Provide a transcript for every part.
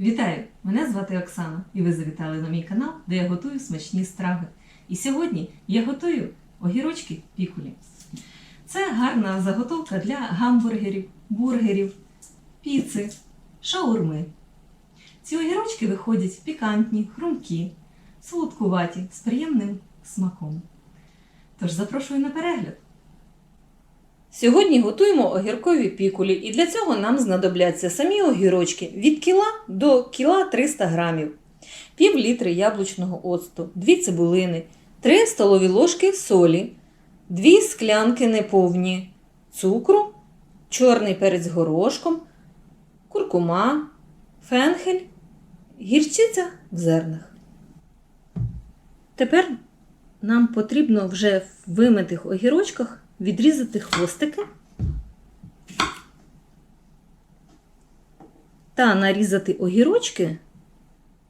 Вітаю! Мене звати Оксана, і ви завітали на мій канал, де я готую смачні страви. І сьогодні я готую огірочки пікулі. Це гарна заготовка для гамбургерів, бургерів, піци, шаурми. Ці огірочки виходять пікантні, хрумкі, солодкуваті, з приємним смаком. Тож запрошую на перегляд. Сьогодні готуємо огіркові пікулі, і для цього нам знадобляться самі огірочки від кіла до кіла 300 грамів, пів літри яблучного оцту, 2 цибулини, 3 столові ложки солі, 2 склянки неповні цукру, чорний перець горошком, куркума, фенхель, гірчиця в зернах. Тепер нам потрібно вже в вимитих огірочках відрізати хвостики та нарізати огірочки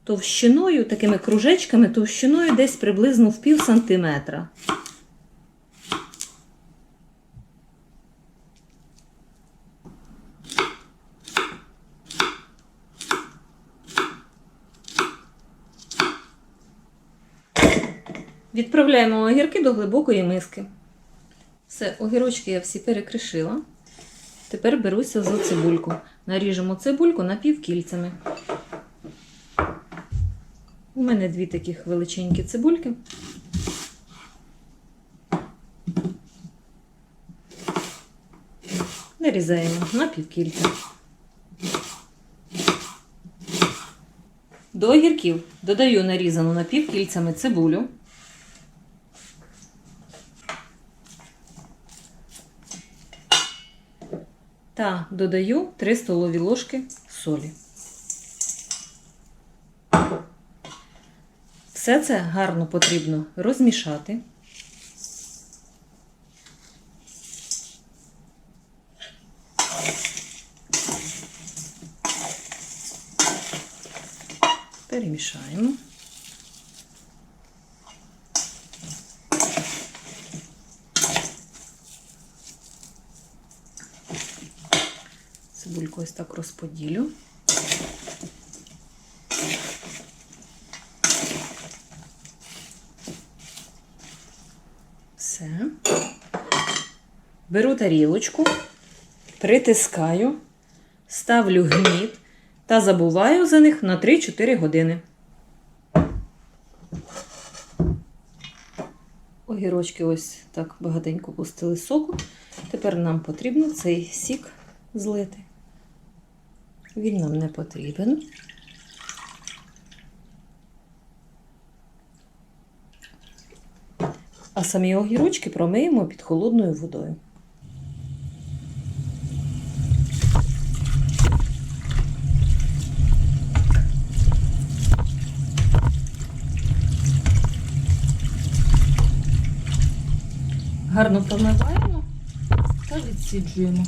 товщиною, такими кружечками, товщиною десь приблизно в пів сантиметра. Відправляємо огірки до глибокої миски. Все, огірочки я всі перекришила. Тепер беруся за цибульку. Наріжемо цибульку напівкільцями. У мене дві таких величенькі цибульки. Нарізаємо напівкільця. До огірків додаю нарізану напівкільцями цибулю. Та додаю 3 столові ложки солі. Все це гарно потрібно розмішати. Перемішаємо. Цибульку ось так розподілю. Все. Беру тарілочку, притискаю, ставлю гніт та забуваю за них на 3-4 години. Огірочки ось так багатенько пустили соку. Тепер нам потрібно цей сік злити. Він нам не потрібен. А самі огірочки промиємо під холодною водою. Гарно промиваємо та відсіджуємо.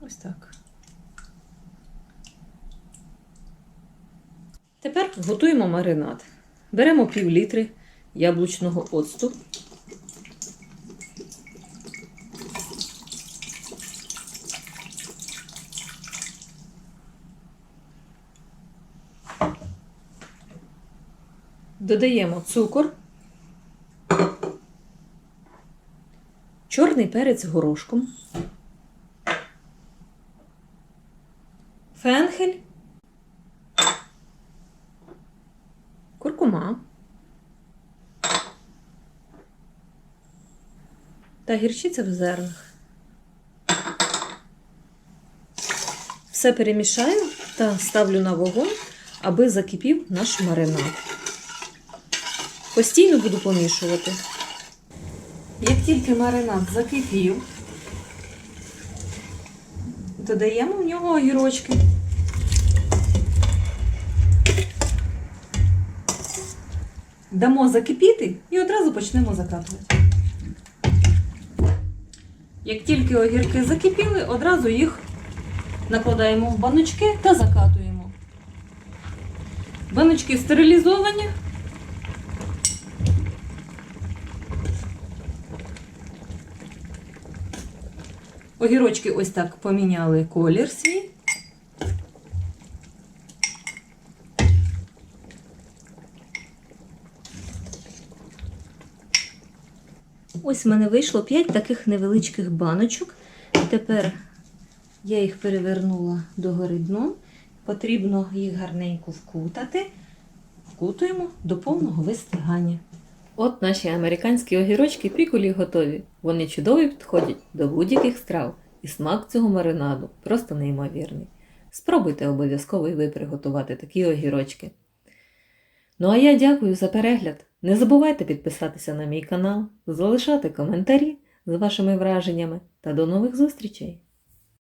Ось так. Тепер готуємо маринад. Беремо пів літри яблучного оцту. Додаємо цукор, чорний перець горошком. фенхель, куркума та гірчиця в зернах. Все перемішаю та ставлю на вогонь, аби закипів наш маринад. Постійно буду помішувати. Як тільки маринад закипів, додаємо в нього огірочки. Дамо закипіти і одразу почнемо закатувати. Як тільки огірки закипіли, одразу їх накладаємо в баночки та закатуємо. Баночки стерилізовані. Огірочки ось так поміняли колір свій. Ось в мене вийшло 5 таких невеличких баночок. Тепер я їх перевернула догори дном. Потрібно їх гарненько вкутати. Вкутуємо до повного вистигання. От наші американські огірочки пікулі готові. Вони чудово підходять до будь-яких страв, і смак цього маринаду просто неймовірний. Спробуйте обов'язково і ви приготувати такі огірочки. Ну а я дякую за перегляд. Не забувайте підписатися на мій канал, залишати коментарі з вашими враженнями та до нових зустрічей!